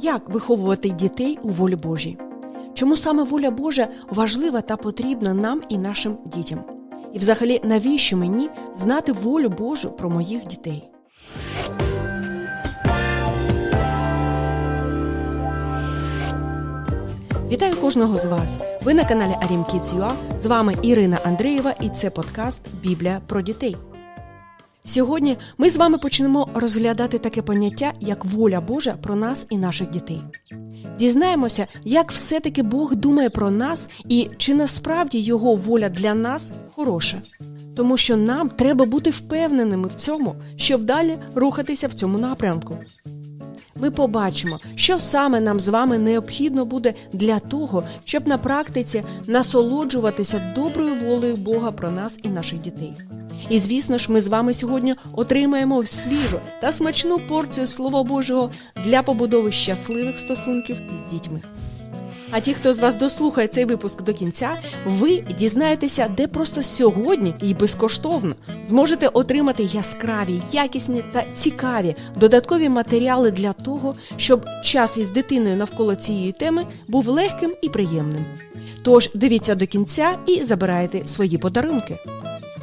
Як виховувати дітей у волі Божій? Чому саме воля Божа важлива та потрібна нам і нашим дітям? І взагалі, навіщо мені знати волю Божу про моїх дітей? Вітаю кожного з вас. Ви на каналі Арім Kids.ua. З вами Ірина Андрієва і це подкаст Біблія про дітей. Сьогодні ми з вами почнемо розглядати таке поняття, як воля Божа про нас і наших дітей. Дізнаємося, як все-таки Бог думає про нас і чи насправді його воля для нас хороша. Тому що нам треба бути впевненими в цьому, щоб далі рухатися в цьому напрямку. Ми побачимо, що саме нам з вами необхідно буде для того, щоб на практиці насолоджуватися доброю волею Бога про нас і наших дітей. І звісно ж, ми з вами сьогодні отримаємо свіжу та смачну порцію Слова Божого для побудови щасливих стосунків із дітьми. А ті, хто з вас дослухає цей випуск до кінця, ви дізнаєтеся, де просто сьогодні і безкоштовно зможете отримати яскраві, якісні та цікаві додаткові матеріали для того, щоб час із дитиною навколо цієї теми був легким і приємним. Тож дивіться до кінця і забирайте свої подарунки.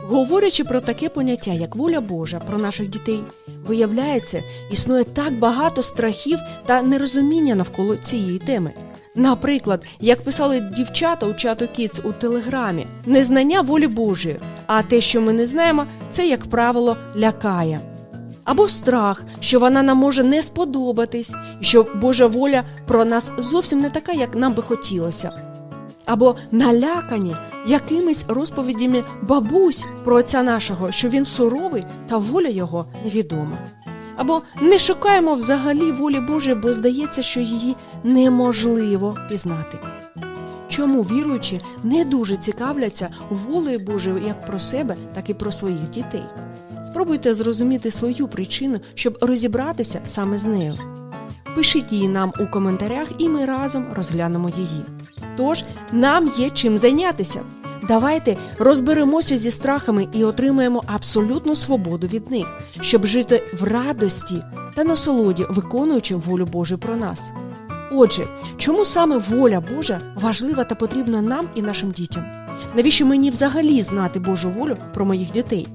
Говорячи про таке поняття, як воля Божа про наших дітей, виявляється, існує так багато страхів та нерозуміння навколо цієї теми. Наприклад, як писали дівчата у чату Kids у телеграмі, незнання волі Божої, а те, що ми не знаємо, це, як правило, лякає. Або страх, що вона нам може не сподобатись, що Божа воля про нас зовсім не така, як нам би хотілося. Або налякані якимись розповідями бабусь про отця нашого, що він суровий та воля його невідома. Або не шукаємо взагалі волі Божої, бо здається, що її неможливо пізнати. Чому віруючі не дуже цікавляться волею Божою як про себе, так і про своїх дітей? Спробуйте зрозуміти свою причину, щоб розібратися саме з нею. Пишіть її нам у коментарях, і ми разом розглянемо її. Тож нам є чим зайнятися. Давайте розберемося зі страхами і отримаємо абсолютну свободу від них, щоб жити в радості та насолоді, виконуючи волю Божу про нас. Отже, чому саме воля Божа важлива та потрібна нам і нашим дітям? Навіщо мені взагалі знати Божу волю про моїх дітей?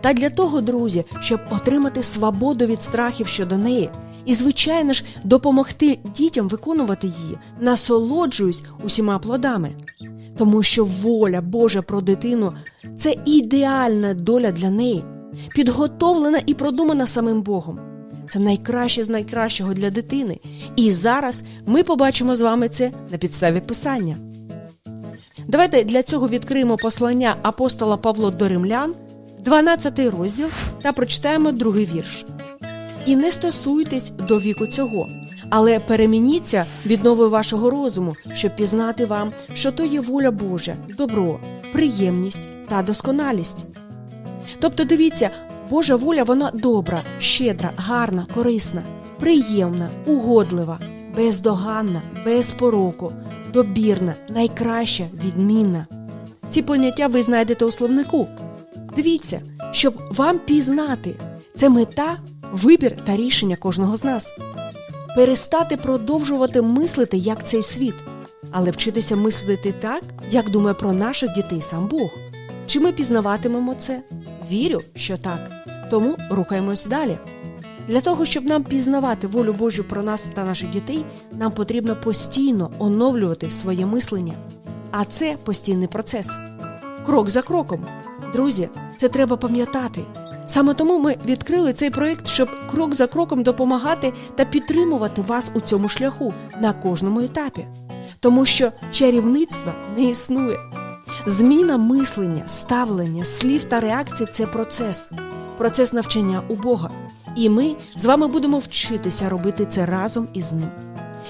Та для того, друзі, щоб отримати свободу від страхів щодо неї, і, звичайно ж, допомогти дітям виконувати її, насолоджуюсь усіма плодами. Тому що воля Божа про дитину це ідеальна доля для неї, підготовлена і продумана самим Богом. Це найкраще з найкращого для дитини. І зараз ми побачимо з вами це на підставі писання. Давайте для цього відкриємо послання апостола Павло до римлян, 12 розділ, та прочитаємо другий вірш. І не стосуйтесь до віку цього, але перемініться відновою вашого розуму, щоб пізнати вам, що то є воля Божа, добро, приємність та досконалість. Тобто, дивіться, Божа воля вона добра, щедра, гарна, корисна, приємна, угодлива, бездоганна, без пороку, добірна, найкраща, відмінна. Ці поняття ви знайдете у словнику. Дивіться, щоб вам пізнати, це мета, вибір та рішення кожного з нас. Перестати продовжувати мислити як цей світ, але вчитися мислити так, як думає про наших дітей сам Бог. Чи ми пізнаватимемо це? Вірю, що так. Тому рухаємось далі. Для того, щоб нам пізнавати волю Божу про нас та наших дітей, нам потрібно постійно оновлювати своє мислення. А це постійний процес. Крок за кроком. Друзі, це треба пам'ятати. Саме тому ми відкрили цей проєкт, щоб крок за кроком допомагати та підтримувати вас у цьому шляху на кожному етапі. Тому що чарівництва не існує. Зміна мислення, ставлення, слів та реакцій це процес, процес навчання у Бога. І ми з вами будемо вчитися робити це разом із ним.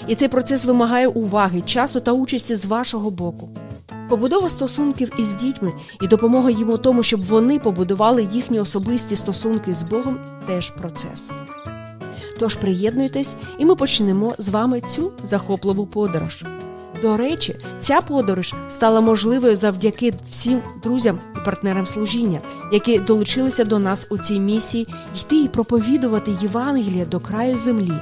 І цей процес вимагає уваги, часу та участі з вашого боку. Побудова стосунків із дітьми і допомога їм у тому, щоб вони побудували їхні особисті стосунки з Богом теж процес. Тож приєднуйтесь, і ми почнемо з вами цю захопливу подорож. До речі, ця подорож стала можливою завдяки всім друзям і партнерам служіння, які долучилися до нас у цій місії йти і проповідувати Євангеліє до краю землі.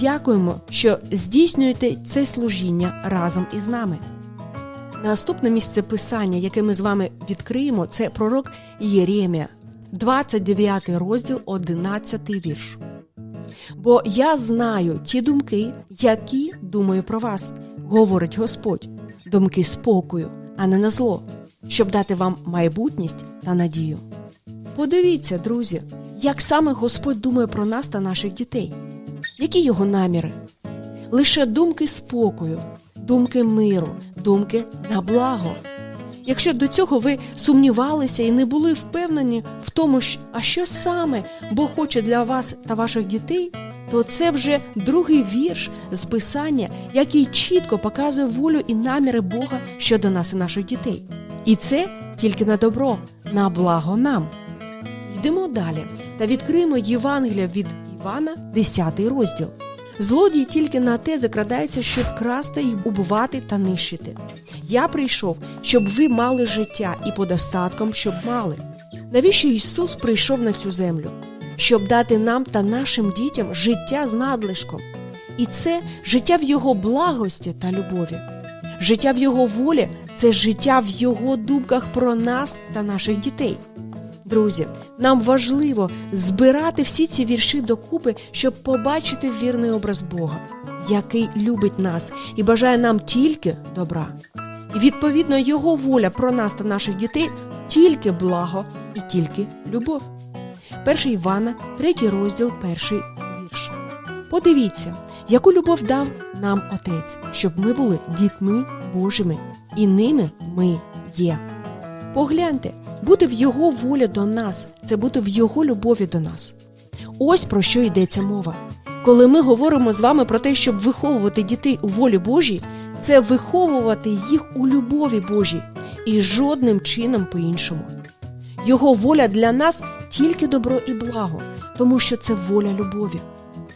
Дякуємо, що здійснюєте це служіння разом із нами. Наступне місце писання, яке ми з вами відкриємо, це пророк Єремія, 29 розділ, 11 вірш. Бо я знаю ті думки, які думаю про вас, говорить Господь, думки спокою, а не на зло, щоб дати вам майбутність та надію. Подивіться, друзі, як саме Господь думає про нас та наших дітей. Які його наміри? Лише думки спокою, думки миру, думки на благо. Якщо до цього ви сумнівалися і не були впевнені в тому, а що саме Бог хоче для вас та ваших дітей, то це вже другий вірш з писання, який чітко показує волю і наміри Бога щодо нас і наших дітей. І це тільки на добро, на благо нам. Йдемо далі та відкриємо Євангелія від Івана, 10 розділ. Злодій тільки на те закрадається, щоб красти і убивати та нищити. Я прийшов, щоб ви мали життя і подостатком, щоб мали. Навіщо Ісус прийшов на цю землю? Щоб дати нам та нашим дітям життя з надлишком. І це життя в Його благості та любові. Життя в Його волі це життя в Його думках про нас та наших дітей. Друзі, нам важливо збирати всі ці вірші докупи, щоб побачити вірний образ Бога, який любить нас і бажає нам тільки добра. І відповідно його воля про нас та наших дітей тільки благо і тільки любов. 1 Івана, 3 розділ, 1 вірш. Подивіться, яку любов дав нам Отець, щоб ми були дітьми Божими, і ними ми є. Погляньте, бути в Його волі до нас це бути в Його любові до нас. Ось про що йдеться мова. Коли ми говоримо з вами про те, щоб виховувати дітей у волі Божій, це виховувати їх у любові Божій і жодним чином по-іншому. Його воля для нас тільки добро і благо, тому що це воля любові.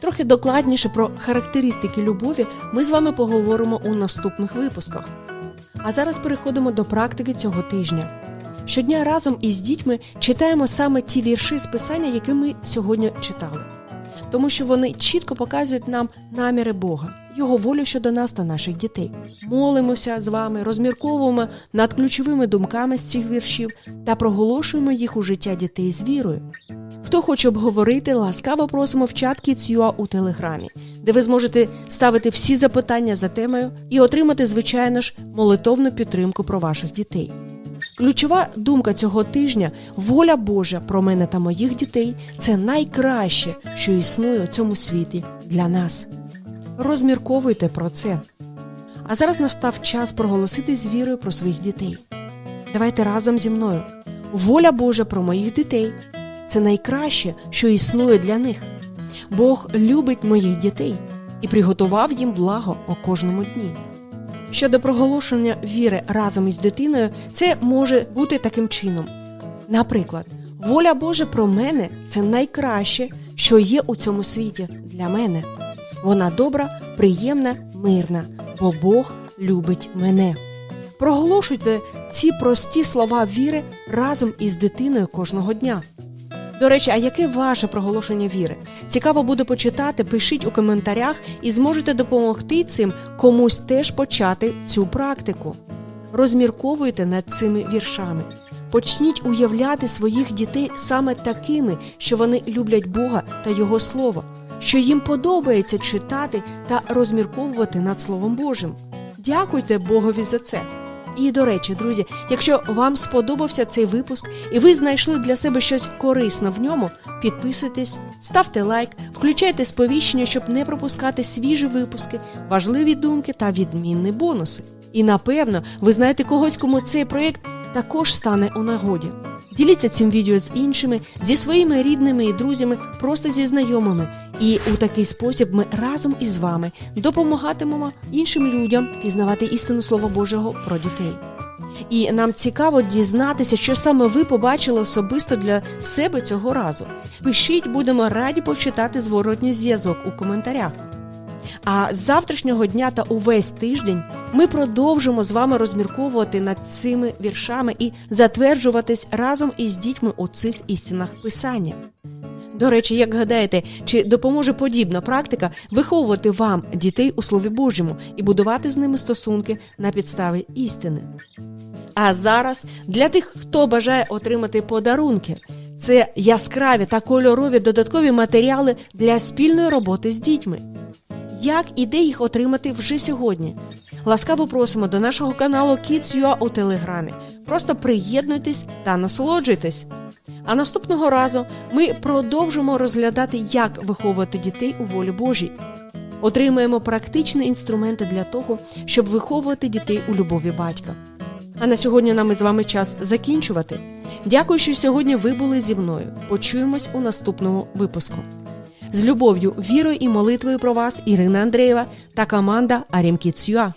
Трохи докладніше про характеристики любові ми з вами поговоримо у наступних випусках. А зараз переходимо до практики цього тижня. Щодня разом із дітьми читаємо саме ті вірші з писання, які ми сьогодні читали, тому що вони чітко показують нам наміри Бога, Його волю щодо нас та наших дітей. Молимося з вами, розмірковуємо над ключовими думками з цих віршів та проголошуємо їх у життя дітей з вірою. Хто хоче обговорити, ласкаво просимо в чат Kids.ua у телеграмі, де ви зможете ставити всі запитання за темою і отримати, звичайно ж, молитовну підтримку про ваших дітей. Ключова думка цього тижня воля Божа про мене та моїх дітей це найкраще, що існує у цьому світі для нас. Розмірковуйте про це. А зараз настав час проголосити з вірою про своїх дітей. Давайте разом зі мною. Воля Божа про моїх дітей це найкраще, що існує для них. Бог любить моїх дітей і приготував їм благо у кожному дні. Щодо проголошення віри разом із дитиною, це може бути таким чином. Наприклад, воля Божа про мене це найкраще, що є у цьому світі для мене. Вона добра, приємна, мирна, бо Бог любить мене. Проголошуйте ці прості слова віри разом із дитиною кожного дня. До речі, а яке ваше проголошення віри? Цікаво буде почитати, пишіть у коментарях і зможете допомогти цим комусь теж почати цю практику. Розмірковуйте над цими віршами. Почніть уявляти своїх дітей саме такими, що вони люблять Бога та Його Слово, що їм подобається читати та розмірковувати над Словом Божим. Дякуйте Богові за це. І до речі, друзі, якщо вам сподобався цей випуск і ви знайшли для себе щось корисне в ньому, підписуйтесь, ставте лайк, включайте сповіщення, щоб не пропускати свіжі випуски, важливі думки та відмінні бонуси. І напевно, ви знаєте когось, кому цей проєкт також стане у нагоді. Діліться цим відео з іншими, зі своїми рідними і друзями, просто зі знайомими. І у такий спосіб ми разом із вами допомагатимемо іншим людям пізнавати істину Слова Божого про дітей. І нам цікаво дізнатися, що саме ви побачили особисто для себе цього разу. Пишіть, будемо раді почитати зворотній зв'язок у коментарях. А з завтрашнього дня та увесь тиждень ми продовжимо з вами розмірковувати над цими віршами і затверджуватись разом із дітьми у цих істинах писання. До речі, як гадаєте, чи допоможе подібна практика виховувати вам дітей у Слові Божому і будувати з ними стосунки на підставі істини? А зараз для тих, хто бажає отримати подарунки, це яскраві та кольорові додаткові матеріали для спільної роботи з дітьми. Як і де їх отримати вже сьогодні? Ласкаво просимо до нашого каналу Kids.ua у Телеграмі. Просто приєднуйтесь та насолоджуйтесь. А наступного разу ми продовжимо розглядати, як виховувати дітей у волі Божій. Отримаємо практичні інструменти для того, щоб виховувати дітей у любові батька. А на сьогодні нам із вами час закінчувати. Дякую, що сьогодні ви були зі мною. Почуємось у наступному випуску. З любов'ю, вірою і молитвою про вас Ірина Андреєва та команда Арімкіцюа.